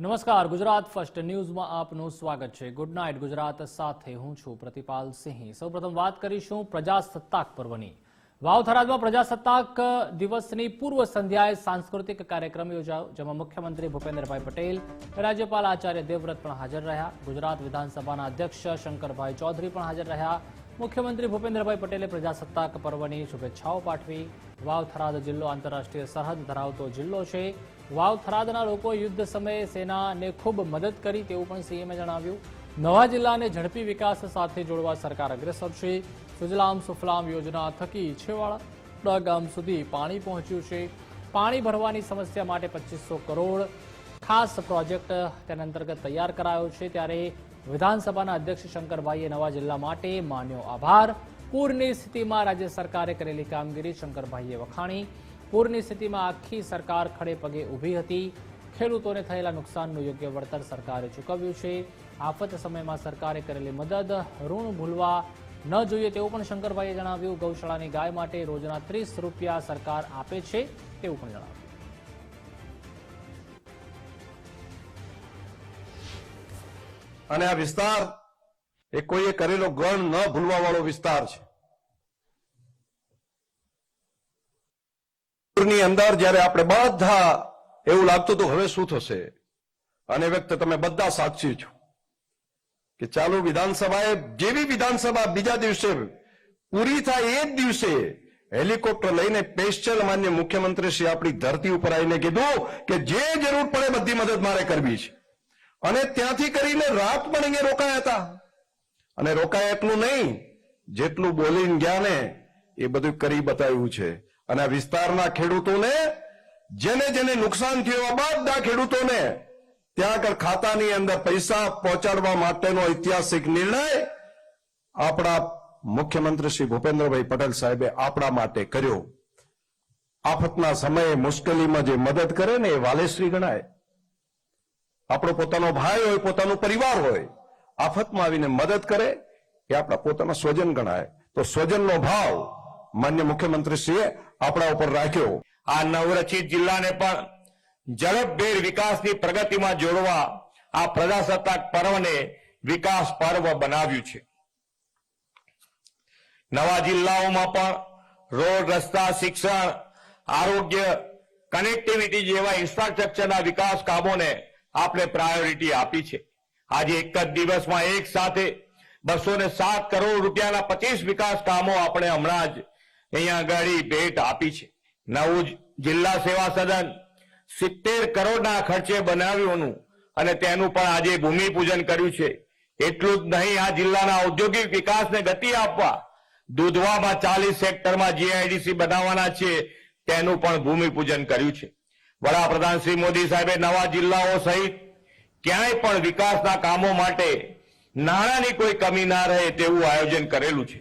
નમસ્કાર, ગુજરાત ફર્સ્ટ ન્યૂઝમાં આપનું સ્વાગત છે. ગુડ નાઇટ ગુજરાત સાથે હું છું પ્રતિપાલ સિંહ. સૌપ્રથમ વાત કરીશું પ્રજાસત્તાક પર્વની. વાવથરાજમાં પ્રજાસત્તાક દિવસની પૂર્વ સંધ્યાએ સાંસ્કૃતિક કાર્યક્રમ યોજાયો, જેમાં મુખ્યમંત્રી ભૂપેન્દ્રભાઈ પટેલ, રાજ્યપાલ આચાર્ય દેવવ્રત પણ હાજર રહ્યા. ગુજરાત વિધાનસભાના અધ્યક્ષ શંકરભાઈ ચૌધરી પણ હાજર રહ્યા. મુખ્યમંત્રી ભૂપેન્દ્રભાઈ પટેલે પ્રજાસત્તાક પર્વની શુભેચ્છાઓ પાઠવી. વાવ થરાદ જિલ્લો આંતરરાષ્ટ્રીય સરહદ ધરાવતો જિલ્લો છે. વાવ થરાદના લોકો યુદ્ધ સમયે સેનાને ખૂબ મદદ કરી તેવું પણ સીએમએ જણાવ્યું. નવા જિલ્લાને ઝડપી વિકાસ સાથે જોડવા સરકાર અગ્રેસર છે. સુજલામ સુફલામ યોજના થકી છેવાડા ગામ સુધી પાણી પહોંચ્યું છે. પાણી ભરવાની સમસ્યા માટે પચીસો કરોડ ખાસ પ્રોજેક્ટ તેના અંતર્ગત તૈયાર કરાયો છે. ત્યારે વિધાનસભાના અધ્યક્ષ શંકરભાઈએ નવા જિલ્લા માટે માન્યો આભાર. પૂરની સ્થિતિમાં રાજ્ય સરકારે કરેલી કામગીરી શંકરભાઈએ વખાણી. પૂરની સ્થિતિમાં આખી સરકાર ખડે પગે ઊભી હતી. ખેડૂતોને થયેલા નુકસાનનું યોગ્ય વળતર સરકારે ચૂકવ્યું છે. આફત સમયમાં સરકારે કરેલી મદદ ઋણ ભૂલવા ન જોઈએ તેવું પણ શંકરભાઈએ જણાવ્યું, ગૌશાળાની ગાય માટે રોજના ત્રીસ રૂપિયા સરકાર આપે છે તેવું પણ જણાવ્યું. અને આ વિસ્તાર એ કોઈએ કરેલો ગણ ન ભૂલવા વાળો વિસ્તાર છે. અંદર જયારે આપણે બધા એવું લાગતું હતું, હવે શું થશે? અને વ્યક્ત તમે બધા સાક્ષી છો. કે ચાલુ વિધાનસભાએ જેવી વિધાનસભા બીજા દિવસે પૂરી થાય એ જ દિવસે હેલિકોપ્ટર લઈને સ્પેશિયલ માન્ય મુખ્યમંત્રી શ્રી આપણી ધરતી ઉપર આવીને કીધું કે જે જરૂર પડે બધી મદદ મારે કરવી છે. અને ત્યાંથી કરીને રાત પણ અહીંયા રોકાયા હતા. અને રોકાયા એટલું નહીં, જેટલું બોલીને ગયા ને, એ બધું કરી બતાવ્યું છે. અને વિસ્તારના ખેડૂતોને, જેને જેને નુકસાન થયું, આ બધા ખેડૂતોને ત્યાં આગળ ખાતાની અંદર પૈસા પહોંચાડવા માટેનો ઐતિહાસિક નિર્ણય આપણા મુખ્યમંત્રી શ્રી ભૂપેન્દ્રભાઈ પટેલ સાહેબે આપણા માટે કર્યો. આફતના સમયે મુશ્કેલીમાં જે મદદ કરે ને એ વાલેશ્રી ગણાય. આપણો પોતાનો ભાઈ હોય, પોતાનો પરિવાર હોય, આફતમાં આવીને મદદ કરે એ આપણા પોતાના સ્વજન ગણાય. તો સ્વજનનો ભાવ માન્ય મુખ્યમંત્રીશ્રીએ આપણા ઉપર રાખ્યો. આ નવરચિત જિલ્લાને પણ ઝડપભેર વિકાસની પ્રગતિમાં જોડવા આ પ્રજાસત્તાક પર્વને વિકાસ પર્વ બનાવ્યું છે. નવા જિલ્લાઓમાં પણ રોડ, રસ્તા, શિક્ષણ, આરોગ્ય કનેક્ટિવિટી જેવા ઇન્ફ્રાસ્ટ્રક્ચરના વિકાસ કામોને આપણે પ્રાયોરિટી આપી છે. આજે એક જ દિવસમાં એક સાથે બસો ને સાત કરોડ રૂપિયાના પચીસ વિકાસ કામો આપણે હમણાં જ અહીંયા આગળ ભેટ આપી છે. નવું જિલ્લા સેવા સદન સિત્તેર કરોડના ખર્ચે બનાવ્યુંનું અને તેનું પણ આજે ભૂમિપૂજન કર્યું છે. એટલું જ નહીં, આ જિલ્લાના ઔદ્યોગિક વિકાસને ગતિ આપવા દૂધવામાં ચાલીસ સેક્ટરમાં જીઆઈડીસી બનાવવાના છે, તેનું પણ ભૂમિપૂજન કર્યું છે. વડાપ્રધાન શ્રી મોદી સાહેબે નવા જિલ્લાઓ સહિત ક્યાંય પણ વિકાસના કામો માટે નાણાંની કોઈ કમી ના રહે તેવું આયોજન કરેલું છે.